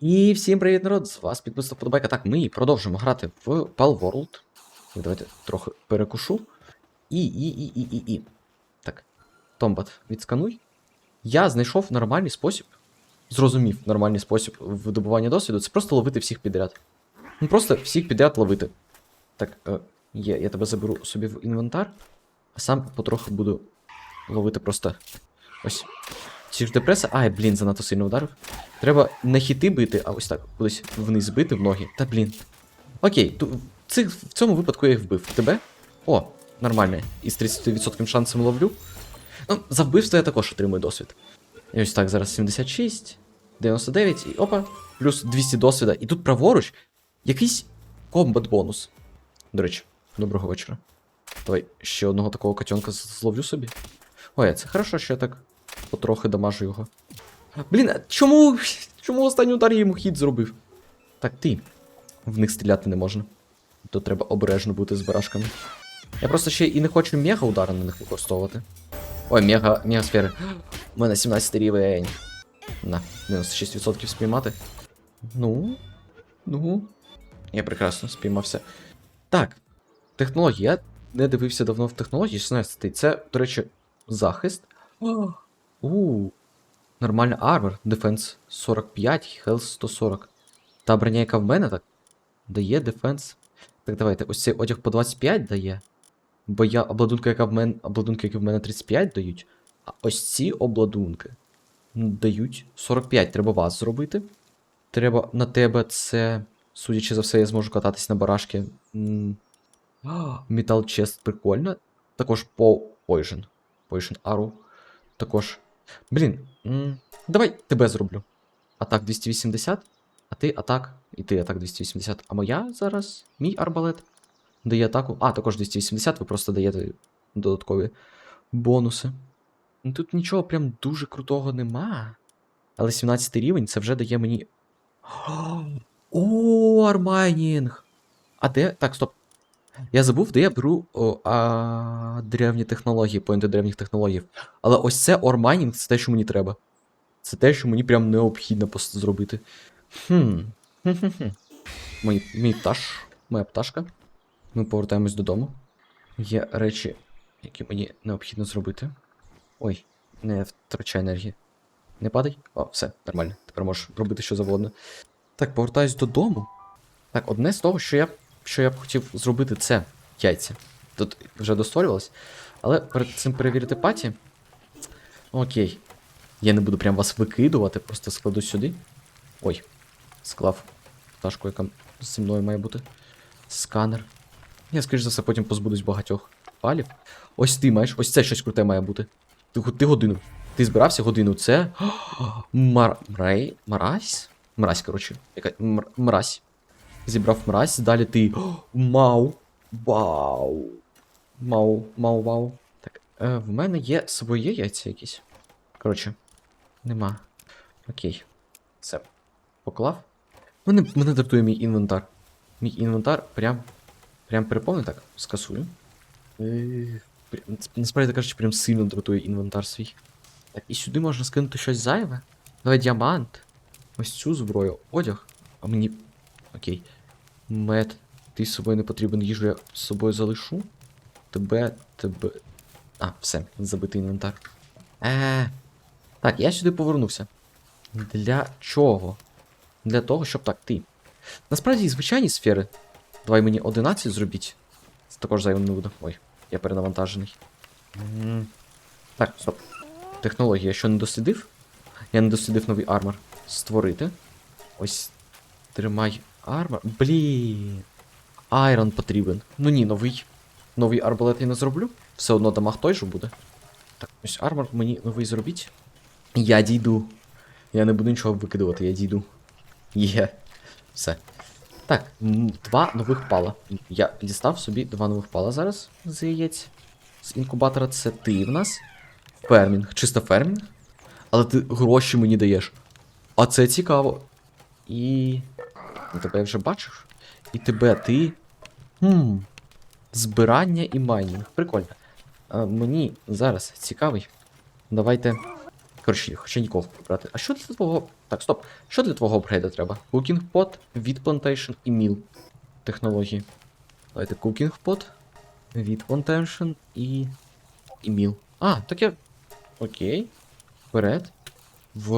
І всім привіт, народ! З вас підписав подобайка. Так, ми продовжуємо грати в Pal World. Давайте трохи перекушу. І, і, і, і, і, і. Так. Томбат, відскануй. Я знайшов нормальний спосіб. Зрозумів нормальний спосіб видобування досвіду. Це просто ловити всіх підряд. Ну просто всіх підряд ловити. Так, е, є, я тебе заберу собі в інвентар, а сам потроху буду ловити просто. Ось. Ці ж депреси. Ай, блін, занадто сильно ударив. Треба не хіти бити, а ось так, кудись вниз бити в ноги. Та блін. Окей, ту, цих, в цьому випадку я їх вбив. Тебе? О, нормально. Із 30% шансом ловлю. Ну, за вбивство я також отримую досвід. І ось так, зараз 76, 99 і опа, плюс 200 досвіда. І тут праворуч якийсь комбат бонус. До речі, доброго вечора. Давай ще одного такого котенка зловлю собі. Ой, це хорошо, що я так потрохи дамажу його. Блін, чому. Чому останній удар йому хід зробив? Так, ти. В них стріляти не можна. То треба обережно бути з барашками. Я просто ще і не хочу мега удари на них використовувати. Ой, мега, мега сфери. У мене 17 рівень. На, 96% спіймати. Ну. Ну. Я прекрасно спіймався. Так. Технології. Я не дивився давно в технології 16. Це, до речі, захист. У. Нормальна армор. Дефенс 45, хелс 140. Та броня, яка в мене, так. Дає дефенс. Так, давайте, ось цей одяг по 25 дає. Бо я обладунки, яка в мене. Обладунки, які в мене 35 дають. А ось ці обладунки дають 45. Треба вас зробити. Треба на тебе це. Судячи за все, я зможу кататись на барашки. Метал чест, прикольно. Також по Poison. Poison Arrow. Також. Блін, давай тебе зроблю. Атак 280, а ти атак, і ти атак 280. А моя зараз, мій арбалет, дає атаку. А, також 280, ви просто даєте додаткові бонуси. Ну, Тут нічого прям дуже крутого нема. Але 17 рівень це вже дає мені. О, армайнінг! А де? Так, стоп. Я забув, де я беру о, а, древні технології, поінти древніх технологій. Але ось це ормайнінг, це те, що мені треба. Це те, що мені прям необхідно зробити. Хм. Мій, мій пташ, моя пташка. Ми повертаємось додому. Є речі, які мені необхідно зробити. Ой, не втрачай енергії. Не падай? О, все, нормально. Тепер можеш робити що завгодно. Так, повертаюсь додому. Так, одне з того, що я, що я б хотів зробити, це яйця. Тут вже достворювалось. Але перед цим перевірити паті. Окей. Я не буду прям вас викидувати, просто складу сюди. Ой, склав пташку, яка зі мною має бути. Сканер. Я, скоріш за все, потім позбудусь багатьох палів. Ось ти маєш, ось це щось круте має бути. Ти, ти годину. Ти збирався годину. Це. Мар... Мрей... Марась? Мразь, коротше. Яка... Мразь. Зібрав мразь, далі ти. Мау. Вау. Мау, мау, вау. Так, е, в мене є своє яйця якісь. Коротше, нема. Окей. Все. Поклав. Мене, мене дратує мій інвентар. Мій інвентар прям. Прям переповнений так. Скасую. Е, прям- Насправді кажучи, прям сильно дратує інвентар свій. Так, і сюди можна скинути щось зайве. Давай діамант. Ось цю зброю. Одяг. А мені. Окей. Мед. Ти з собою не потрібен їжу, я з собою залишу. Тебе, тебе. А, все, забитий інвентар. Е. Так, я сюди повернувся. Для чого? Для того, щоб так, ти. Насправді, звичайні сфери. Давай мені 11 зробіть. Це також зайвим не буде. Ой, я перенавантажений. Так, стоп. Технологія, що не дослідив? Я не дослідив новий армор. Створити. Ось. Тримай армор. Блін. Айрон потрібен. Ну ні, новий. Новий арбалет я не зроблю. Все одно дамаг той же буде. Так, ось армор мені новий зробіть. Я дійду. Я не буду нічого викидувати, я дійду. Є. Все. Так, два нових пала. Я дістав собі два нових пала зараз з яєць. З інкубатора це ти в нас. Фермінг. Чисто фермінг. Але ти гроші мені даєш. А це цікаво. І. Ну, тебе вже бачив. І тебе ти. Хм. Збирання і майнінг. Прикольно. А, мені зараз цікавий. Давайте. Коротше, хоча нікого брати. А що для твого. Так, стоп. Що для твого апгрейда треба? Cooking Pot, Wheat Plantation і Meal технології. Давайте Cooking Pot, Wheat Plantation і. і Meal. А, так я. Окей. Вперед. В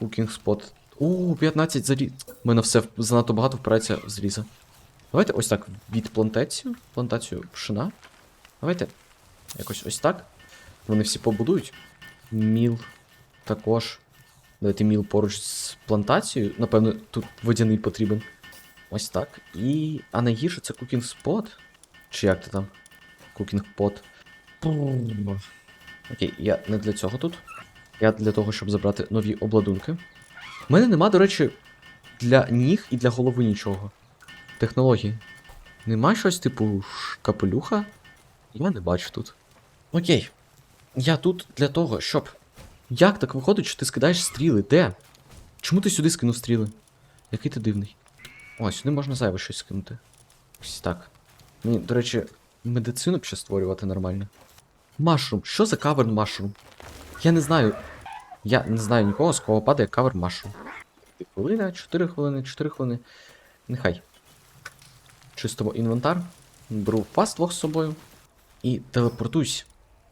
Cooking Spot. У, 15 заріз. У мене все занадто багато впирається в зріза. Давайте ось так від плантацію. Плантацію пшена. Давайте якось ось так. Вони всі побудують. Міл також. Давайте міл поруч з плантацією. Напевно, тут водяний потрібен. Ось так. І. А найгірше це Cooking Spot. Чи як ти там? Cooking Pot. Окей, я не для цього тут. Я для того, щоб забрати нові обладунки. У мене нема, до речі, для ніг і для голови нічого. Технології. Нема щось типу капелюха? Я не бачу тут. Окей. Я тут для того, щоб. Як так виходить, що ти скидаєш стріли? Де? Чому ти сюди скинув стріли? Який ти дивний. О, сюди можна зайве щось скинути. Ось так. Мені, до речі, медицину б ще створювати нормально. Машрум. Що за кавер машрум? Я не знаю. Я не знаю нікого, з кого падає кавер машрум. Хвилина, 4 хвилини, 4 хвилини. Нехай. Чистимо інвентар. Беру фаст двох з собою. І телепортуюсь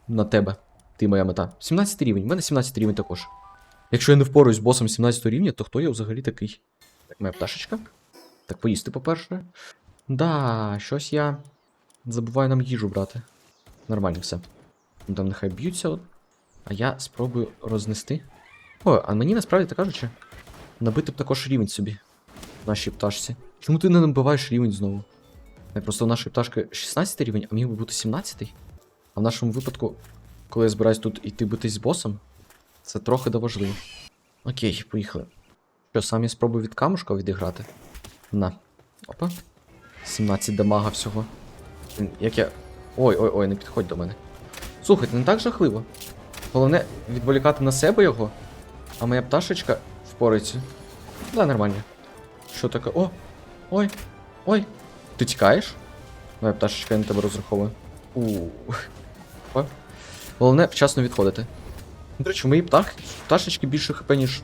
на тебе. Ти моя мета. 17 рівень. У мене 17 рівень також. Якщо я не впораюсь з босом 17 рівня, то хто я взагалі такий? Так, моя пташечка. Так, поїсти, по-перше. Да, щось я забуваю нам їжу брати. Нормально все. Ну, Там нехай б'ються, от. А я спробую рознести. О, а мені насправді так кажучи, набити б також рівень собі. В нашій пташці. Чому ти не набиваєш рівень знову? Так, просто у нашої пташки 16 рівень, а міг би бути 17. А в нашому випадку, коли я збираюсь тут йти битись з босом, це трохи доважливо. Окей, поїхали. Що, сам я спробую від камушка відіграти? На. Опа. 17 дамага всього. Як я. Ой, ой, ой, не підходь до мене. Слухайте, не так жахливо. Головне відволікати на себе його, а моя пташечка впорається. Да, нормально. Що таке? О! Ой! Ой! Ти тікаєш? Моя пташечка я на тебе розраховує. У. Головне вчасно відходити. До речі, в моїй птах... пташечки більше хп, ніж.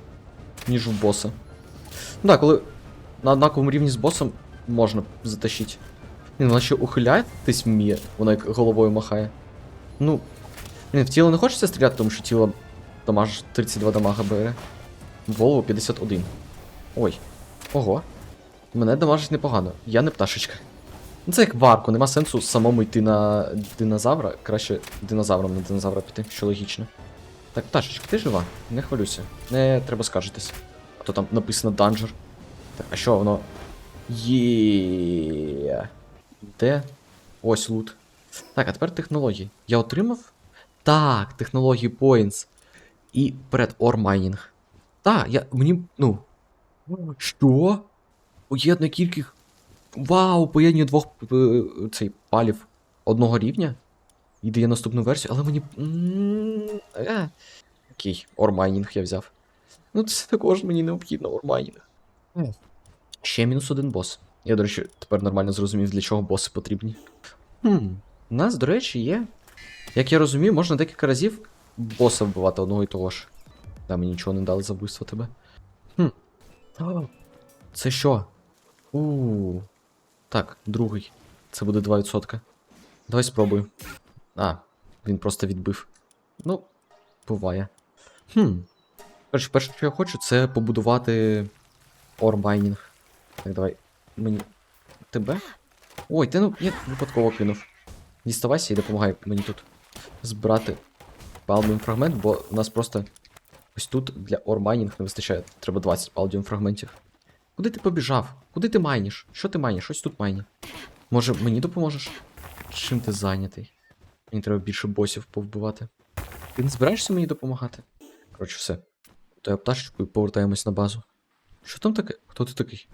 ніж в боса. Ну так, коли на однаковому рівні з босом можна затащити. Ні, вона ще ухилятись вміє, вона як головою махає. Ну. Ні, в тіло не хочеться стріляти, тому що тіло дамаж 32 дамага бере. В 51. Ой. Ого. Мене дамажить непогано. Я не пташечка. Ну це як варку, нема сенсу самому йти на динозавра. Краще динозавром на динозавра піти, що логічно. Так, пташечка, ти жива? Не хвилюйся. Не треба скаржитись. А то там написано данжер. Так, а що воно? Є. Де? Ось лут. Так, а тепер технології. Я отримав? Так, технології Points. І перед Ore. Так, я. Мені. Ну. Що? Поєднує кільких. Вау, поєднує двох е, цей палів одного рівня. І дає наступну версію, але мені. е. Окей, ормайнінг я взяв. Ну, це також мені необхідно, ормайнінг. Ще мінус один бос. Я, до речі, тепер нормально зрозумів, для чого боси потрібні. Хм, у нас, до речі, є. Як я розумію, можна декілька разів боса вбивати одного і того ж. Да, мені нічого не дали за вбивство тебе. Хм. Це що? У. Так, другий. Це буде 2%. Давай спробую. А, він просто відбив. Ну, буває. Хм. Коротше, перше, що я хочу, це побудувати ормайнінг. Так, давай. Мені. Тебе? Ой, ти ну, я випадково кинув. Діставайся і допомагай мені тут збирати палдіум фрагмент, бо у нас просто ось тут для ормайнінг не вистачає. Треба 20 палдіум фрагментів. Куди ти побіжав? Куди ти майніш? Що ти майніш? Ось тут майні. Може, мені допоможеш? Чим ти зайнятий? Мені треба більше босів повбивати. Ти не збираєшся мені допомагати? Коротше, все. То пташечку і повертаємось на базу. Що там таке? Хто ти такий?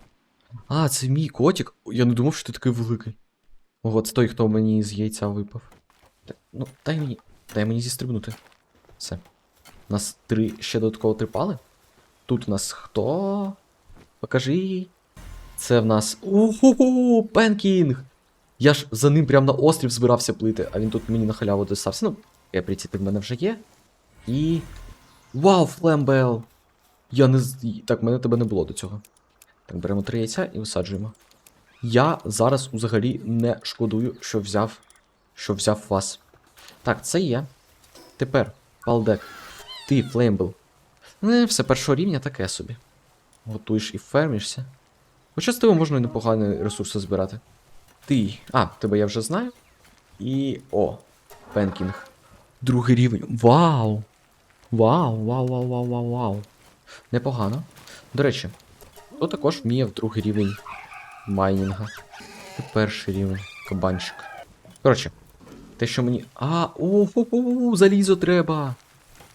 А, це мій котик. Я не думав, що ти такий великий. Ого, це той, хто мені з яйця випав. Ну, дай мені. Дай мені зістрибнути. Все. У нас три ще додатково три пали. Тут у нас хто? Покажи. Це в нас. Уху, Пенкінг! Я ж за ним прямо на острів збирався плити, а він тут мені на халяву достався. Ну, я приціти в мене вже є. І. Вау, флембел! Я не. Так, мене тебе не було до цього. Так, беремо три яйця і висаджуємо. Я зараз взагалі не шкодую, що взяв. Що взяв вас. Так, це є. Тепер, палдек. Ти, флеймбл. Не, все першого рівня таке собі. Готуєш і фермішся. Хоча з тебе можна і непогані ресурси збирати. Ти. А, тебе я вже знаю. І. О, Пенкінг. Другий рівень. Вау! Вау, вау, вау, вау, вау, вау. Непогано. До речі, хто також вміє в другий рівень майнінга. Це перший рівень кабанчик. Коротше, те, що мені. А, о, хо хо залізо треба.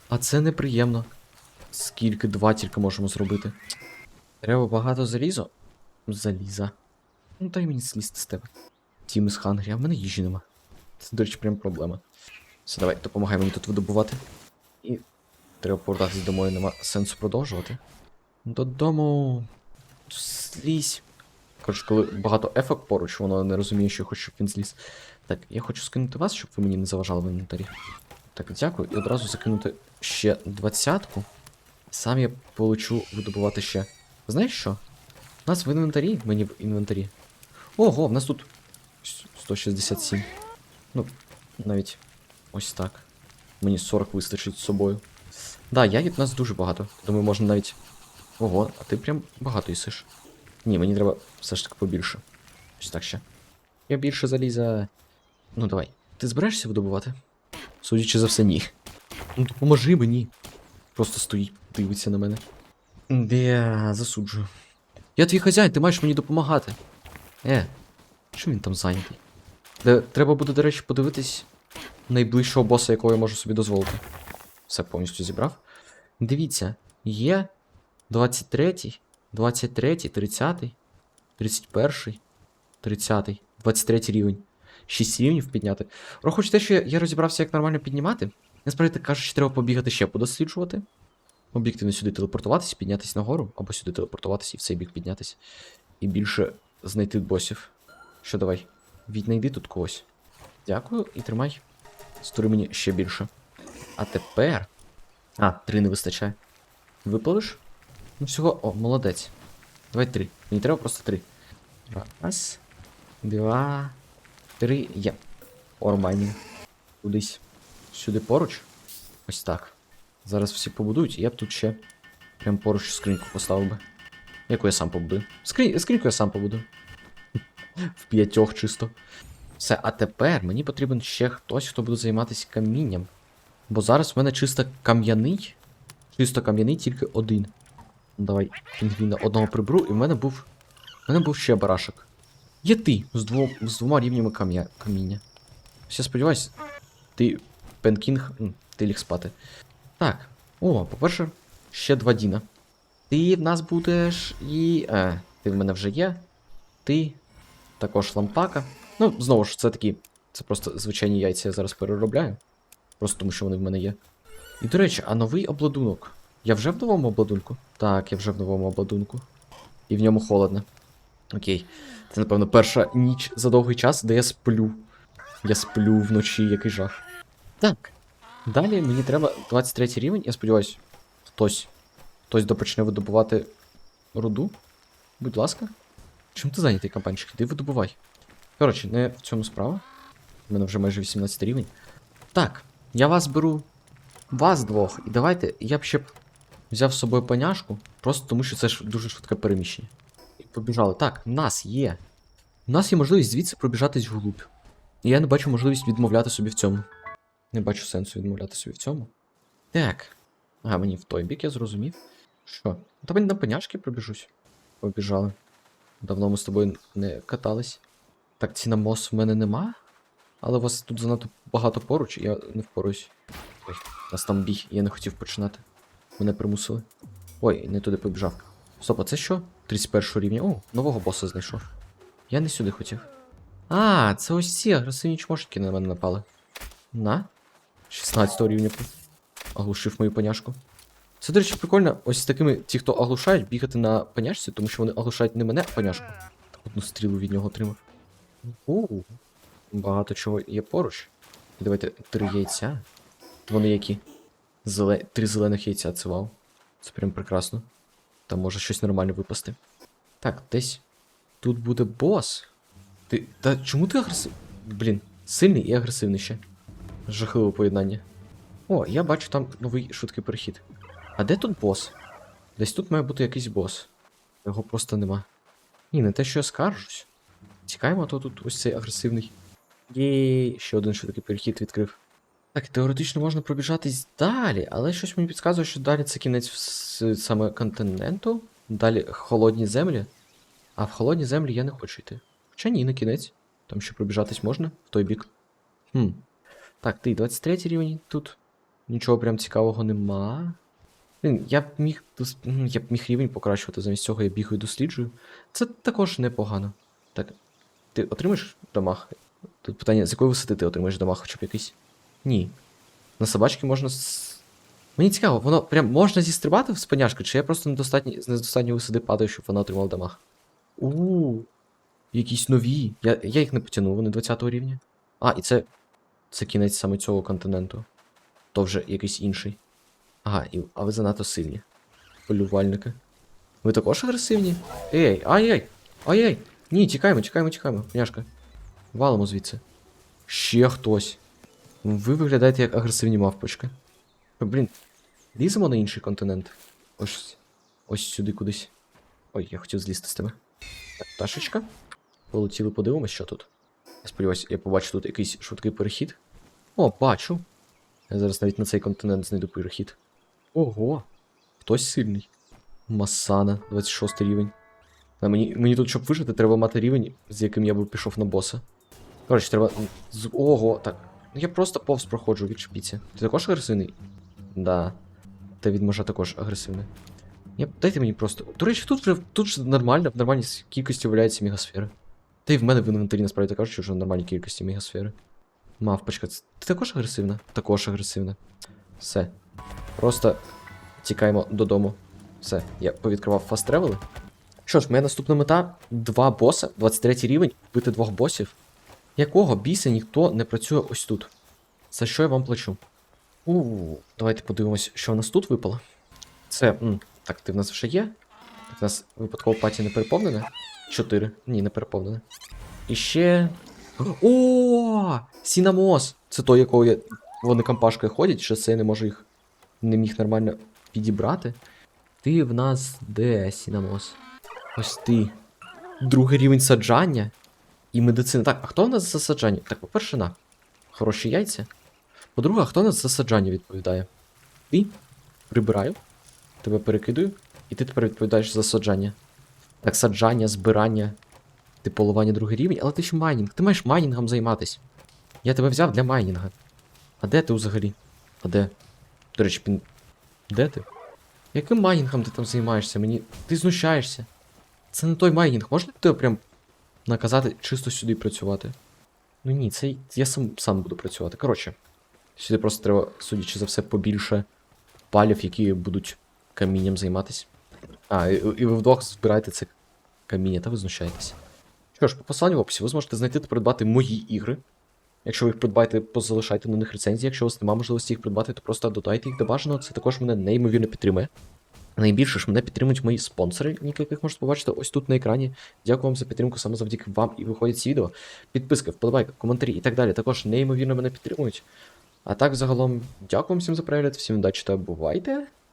А це неприємно. Скільки два тільки можемо зробити. Треба багато залізо. Заліза. Ну дай мені слізти з тебе. Тім із хангрі, а в мене їжі нема. Це, до речі, прям проблема. Все, давай, допомагай мені тут видобувати. І треба повертатись домой, нема сенсу продовжувати. Додому. Слізь. Коротше, коли багато ефок поруч, воно не розуміє, що я хочу, щоб він зліз. Так, я хочу скинути вас, щоб ви мені не заважали в інвентарі. Так, дякую. І одразу закинути ще двадцятку. Сам я полечу видобувати ще. Знаєш що? У нас в інвентарі, мені в інвентарі. Ого, в нас тут 167. Ну, навіть ось так. Мені 40 вистачить з собою. Да, ягід в нас дуже багато. Думаю, можна навіть. Ого, а ти прям багато їсиш. Ні, мені треба все ж таки побільше. Ось так ще. Я більше заліза. Ну давай. Ти збираєшся видобувати? Судячи за все, ні. Ну допоможи мені. Просто стоїть, дивиться на мене. Де, засуджую. Я твій хазяїн, ти маєш мені допомагати. Е, що він там зайнятий? Де, треба буде, до речі, подивитись найближчого боса, якого я можу собі дозволити. Все повністю зібрав. Дивіться, є 23, 23, 30, 31, 30, 23 рівень. 6 рівнів підняти. Рахуючи те, що я, розібрався, як нормально піднімати. Насправді так кажуть, що треба побігати ще подосліджувати. Об'єктивно сюди телепортуватись, піднятися нагору, або сюди телепортуватись і в цей бік піднятись. І більше знайти босів. Що давай? Віднайди тут когось. Дякую і тримай. Стори мені ще більше. А тепер. А, три не вистачає. Випалиш? Ну всього. О, молодець. Давай три. Мені треба просто три. Раз. Два. Три. Є. Ормайнінг. Кудись. Сюди поруч. Ось так. Зараз всі побудують, і я б тут ще прям поруч скриньку поставив би. Яку я сам побудую. Скринь, скриньку я сам побудую. В п'ятьох чисто. Все, а тепер мені потрібен ще хтось, хто буде займатися камінням. Бо зараз в мене чисто кам'яний. Чисто кам'яний тільки один. Давай, пінгвіна одного приберу, і в мене був. В мене був ще барашок. Є ти з, двом, з двома рівнями кам'я, каміння. Я сподіваюся, ти Пенкінг, ти ліг спати. Так. О, по-перше, ще два Діна. Ти в нас будеш і. Е, ти в мене вже є. Ти. Також лампака. Ну, знову ж, це такі. Це просто звичайні яйця я зараз переробляю. Просто тому, що вони в мене є. І до речі, а новий обладунок. Я вже в новому обладунку? Так, я вже в новому обладунку. І в ньому холодно. Окей. Це, напевно, перша ніч за довгий час, де я сплю. Я сплю вночі, який жах. Так. Далі мені треба 23 рівень, я сподіваюсь, хтось. Хтось допочне видобувати руду. Будь ласка. Чим ти зайнятий, кампанчик? Іди видобувай. Коротше, не в цьому справа. У мене вже майже 18 рівень. Так, я вас беру. Вас двох. І давайте я б ще б взяв з собою поняшку, просто тому що це ж дуже швидке переміщення. Побіжали. Так, в нас є. У нас є можливість звідси пробіжатись вглубь. І я не бачу можливість відмовляти собі в цьому. Не бачу сенсу відмовляти собі в цьому. Так. А, мені в той бік я зрозумів. Що? Та мені на поняшки пробіжусь. Побіжали. Давно ми з тобою не катались. Так, цінамос в мене нема. Але у вас тут занадто багато поруч, і я не впоруюсь. Ой, у нас там бій, я не хотів починати. Мене примусили. Ой, не туди побіжав. Стоп, а це що? 31 рівня. О, нового боса знайшов. Я не сюди хотів. А, це ось ці агресивні чмошники на мене напали. На. 16 рівня. Оглушив мою поняшку. Це, до речі, прикольно, ось з такими, ті, хто оглушають, бігати на поняшці, тому що вони оглушають не мене, а поняшку. Одну стрілу від нього отримав. Оу. Багато чого є поруч. І давайте три яйця. Вони які? Зеле... Три зелених яйця це вау. Це прям прекрасно. Там може щось нормальне випасти. Так, десь тут буде бос. Ти. Та чому ти агресив? Блін, сильний і агресивний ще. Жахливе поєднання. О, я бачу там новий швидкий перехід. А де тут бос? Десь тут має бути якийсь бос. Його просто нема. Ні, не те, що я скаржусь. Тікаємо, а то тут ось цей агресивний. Єй, ще один швидкий перехід відкрив. Так, теоретично можна пробіжатись далі, але щось мені підказує, що далі це кінець саме континенту. Далі холодні землі. А в холодні землі я не хочу йти. Хоча ні, не кінець. Там ще пробіжатись можна в той бік. Хм. Так, ти 23 рівень тут. Нічого прям цікавого нема. Блін, я б міг дос- я б міг рівень покращувати, замість цього я бігаю і досліджую. Це також непогано. Так. Ти отримаєш дамаг? Тут питання, з якої висоти ти отримаєш дамаг хоча б якийсь? Ні. На собачки можна. С... Мені цікаво, воно прям можна зістрибати в спиняшки, чи я просто недостатньо, з недостатньої висоти падаю, щоб вона отримала дамаг? у якісь нові. Я, я їх не потягнув, вони 20 рівня. А, і це. Це кінець саме цього континенту. То вже якийсь інший. Ага, і, а ви занадто сильні. Полювальники. Ви також агресивні? Ей, ай-яй! Ай-яй! Ні, тікаємо, тікаємо, тікаємо, пняшка. Валимо звідси. Ще хтось. Ви виглядаєте як агресивні мавпочки. Блін, ліземо на інший континент. Ось. Ось сюди кудись. Ой, я хотів злізти з тебе. Так, пташечка. Полетіли, подивимось, що тут. Я сподіваюся, я побачу тут якийсь швидкий перехід. О, бачу. Я зараз навіть на цей континент знайду перехід. Ого. Хтось сильний. Масана, 26 рівень. А мені, мені тут, щоб вижити, треба мати рівень, з яким я би пішов на боса. Коротше, треба. Ого, так. Ну я просто повз проходжу, відчепіться. Ти також агресивний? Да. Та від можа також агресивний. Я... Дайте мені просто. До речі, тут вже тут ж нормально, в нормальній кількості валяються мегасфери. Та й в мене в інвентарі насправді також, що вже в нормальній кількості мегасфери. Мавпочка, ти також агресивна? Також агресивна. Все. Просто тікаємо додому. Все, я повідкривав фаст тревели. Що ж, моя наступна мета два боса, 23 рівень, вбити двох босів. Якого біса ніхто не працює ось тут? За що я вам плачу? У, давайте подивимось, що в нас тут випало. Це. М, так, ти в нас вже є. Так, у нас випадково паті не переповнене. Чотири. Ні, не переповнене. І ще. О! Сінамос! Це той, якого я... вони компашкою ходять, що це я не можу їх не міг нормально підібрати. Ти в нас де, Сінамос? Ось ти. Другий рівень саджання і медицина. Так, а хто в нас за саджання? Так, по-перше, на. Хороші яйця. По-друге, а хто в нас за саджання відповідає? Ти? Прибираю. Тебе перекидую, і ти тепер відповідаєш за саджання. Так, саджання, збирання, ти полування другий рівень, але ти ще майнінг. Ти маєш майнінгом займатися. Я тебе взяв для майнінга. А де ти взагалі? А де? До речі, пін... Де ти? Яким майнінгом ти там займаєшся? Мені. Ти знущаєшся. Це не той майнінг. Можна тебе прям наказати чисто сюди працювати? Ну ні, це я сам сам буду працювати. Коротше, сюди просто треба, судячи за все, побільше палів, які будуть камінням займатися. А, і, і ви вдвох збираєте це каміння, та ви знущаєтеся. Що ж, по посиланню в описі ви зможете знайти та придбати мої ігри. Якщо ви їх придбаєте, позалишайте на них рецензії. Якщо у вас немає можливості їх придбати, то просто додайте їх до бажаного. Це також мене неймовірно підтримує. Найбільше ж мене підтримують мої спонсори, яких можете побачити ось тут на екрані. Дякую вам за підтримку, саме завдяки вам і виходять ці відео. Підписки, вподобайка, коментарі і так далі. Також неймовірно мене підтримують. А так, загалом, дякую всім за перегляд, всім удачі та бувайте.